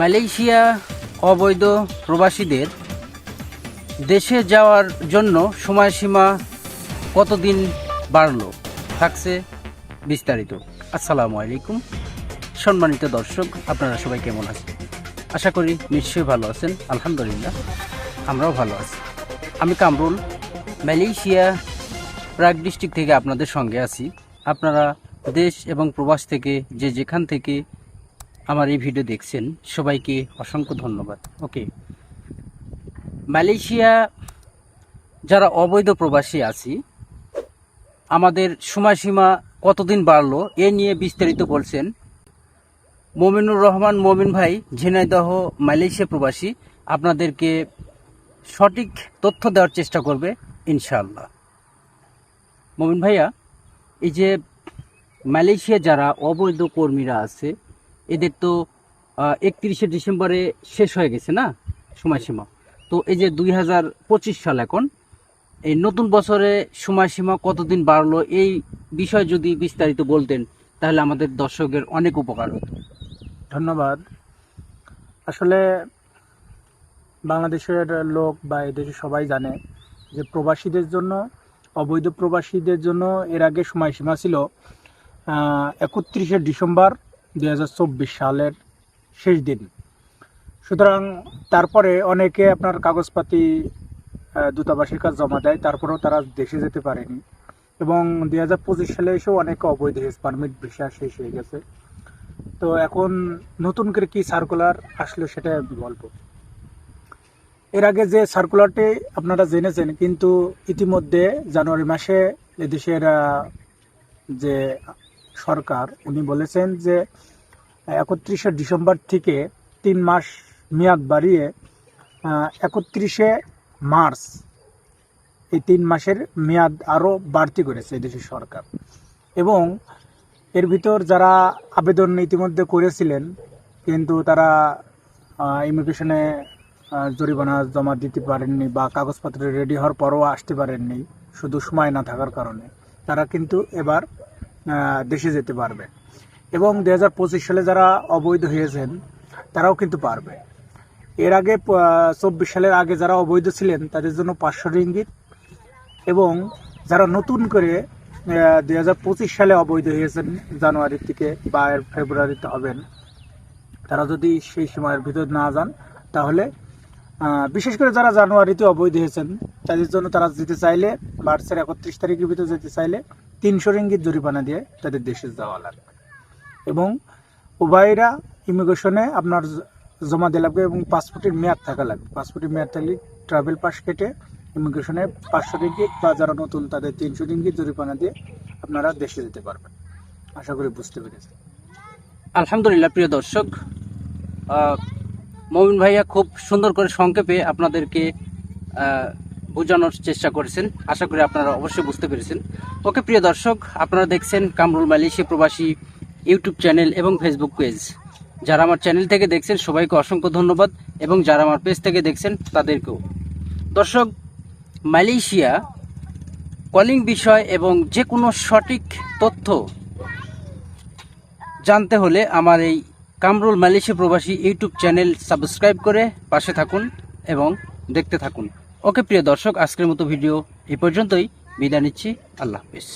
Malaysia অবৈধ প্রবাসীদের দেশে যাওয়ার জন্য সময়সীমা কতদিন বাড়লো থাকছে বিস্তারিত। আসসালামু আলাইকুম। সম্মানিত দর্শক, আপনারা সবাই কেমন আছেন? আশা করি নিশ্চয়ই ভালো আছেন। আলহামদুলিল্লাহ, আমরাও ভালো আছি। আমি কামরুল, মালয়েশিয়া প্রাগ ডিস্ট্রিক্ট থেকে আপনাদের সঙ্গে আছি। আপনারা দেশ এবং প্রবাস থেকে যে যেখান থেকে আমার এই ভিডিও দেখছেন, সবাইকে অসংখ্য ধন্যবাদ। ওকে মালয়েশিয়া, যারা অবৈধ প্রবাসী আছি, আমাদের সময়সীমা কতদিন বাড়লো এ নিয়ে বিস্তারিত বলছেন মমিনুর রহমান। মমিন ভাই, ঝিনাইদহ, মালয়েশিয়া প্রবাসী, আপনাদেরকে সঠিক তথ্য দেওয়ার চেষ্টা করবে, ইনশাআল্লাহ। মমিন ভাইয়া, এই যে মালয়েশিয়া যারা অবৈধ কর্মীরা আছে এদের তো একত্রিশে ডিসেম্বরে শেষ হয়ে গেছে না সময়সীমা। তো এই যে দুই হাজার পঁচিশ সাল এখন, এই নতুন বছরে সময়সীমা কতদিন বাড়লো এই বিষয়ে যদি বিস্তারিত বলতেন, তাহলে আমাদের দর্শকের অনেক উপকার হতো। ধন্যবাদ। আসলে বাংলাদেশের লোক বা এদেশে সবাই জানে যে প্রবাসীদের জন্য, অবৈধ প্রবাসীদের জন্য এর আগে সময়সীমা ছিল একত্রিশে ডিসেম্বর দুই হাজার চব্বিশ সালের শেষ দিন। সুতরাং তারপরে অনেকে আপনার কাগজপাতি দূতাবাসের কাছে জমা দেয়, তারপরেও তারা দেশে যেতে পারেনি। এবং দুই হাজার পঁচিশ সালে এসেও অনেকে অবৈধ পারমিট ভিসা শেষ হয়ে গেছে। তো এখন নতুন করে কি সার্কুলার আসলো সেটা আমি বলব। এর আগে যে সার্কুলারটি আপনারা জেনেছেন, কিন্তু ইতিমধ্যে জানুয়ারি মাসে এদেশের যে সরকার, উনি বলেছেন যে, একত্রিশে ডিসেম্বর থেকে তিন মাস মেয়াদ বাড়িয়ে একত্রিশে মার্চ এই তিন মাসের মেয়াদ আরও বাড়তি করেছে এদেশের সরকার। এবং এর ভিতর যারা আবেদন ইতিমধ্যে করেছিলেন, কিন্তু তারা ইমিগ্রেশনে জরিমানা জমা দিতে পারেননি বা কাগজপত্র রেডি হওয়ার পরও আসতে পারেননি, শুধু সময় না থাকার কারণে, তারা কিন্তু এবার দেশে যেতে পারবে। এবং দু হাজার পঁচিশ সালে যারা অবৈধ হয়েছেন, তারাও কিন্তু পারবে। এর আগে চব্বিশ সালের আগে যারা অবৈধ ছিলেন, তাদের জন্য পাঁচশো রিঙ্গিত এবং যারা নতুন করে দুই হাজার পঁচিশ সালে অবৈধ হয়েছেন, জানুয়ারি থেকে বা ফেব্রুয়ারিতে হবেন, তারা যদি সেই সময়ের ভিতর না যান, তাহলে বিশেষ করে যারা জানুয়ারিতে অবৈধ হয়েছেন, তাদের জন্য তারা যেতে চাইলে, মার্চের একত্রিশ তারিখের ভিতরে যেতে চাইলে তিনশো রিঙ্গিত জরিমানা দিয়ে তাদের দেশে যাওয়া লাগবে। এবং উভয়রা ইমিগ্রেশনে আপনার জমা দিয়ে লাগবে এবং পাসপোর্টের মেয়াদ থাকা লাগবে। পাসপোর্টের মেয়াদ থাকলে ট্রাভেল পাস কেটে ইমিগ্রেশনে পাঁচশো রিঙ্গিত বা যারা নতুন তাদের তিনশো রিঙ্গিত জরিমানা দিয়ে আপনারা দেশে যেতে পারবেন। আশা করি বুঝতে পেরেছেন। আলহামদুলিল্লাহ, প্রিয় দর্শক মমিন ভাইয়া খুব সুন্দর করে সংক্ষেপে আপনাদেরকে বোঝানোর চেষ্টা করেছেন। আশা করি আপনারা অবশ্যই বুঝতে পেরেছেন। ওকে, প্রিয় দর্শক, আপনারা দেখছেন কামরুল মালয়েশিয়া প্রবাসী ইউটিউব চ্যানেল এবং ফেসবুক পেজ। যারা আমার চ্যানেল থেকে দেখছেন, সবাইকে অসংখ্য ধন্যবাদ এবং যারা আমার পেজ থেকে দেখছেন, তাদেরকেও। দর্শক, মালয়েশিয়া কলিং বিষয় এবং যে কোনো সঠিক তথ্য জানতে হলে আমার এই কামরুল মালয়েশিয়া প্রবাসী ইউটিউব চ্যানেল সাবস্ক্রাইব করে পাশে থাকুন এবং দেখতে থাকুন। ওকে প্রিয় দর্শক আজকের মতো ভিডিও এই পর্যন্তই। বিদায় নিচ্ছি। আল্লাহ হাফিজ।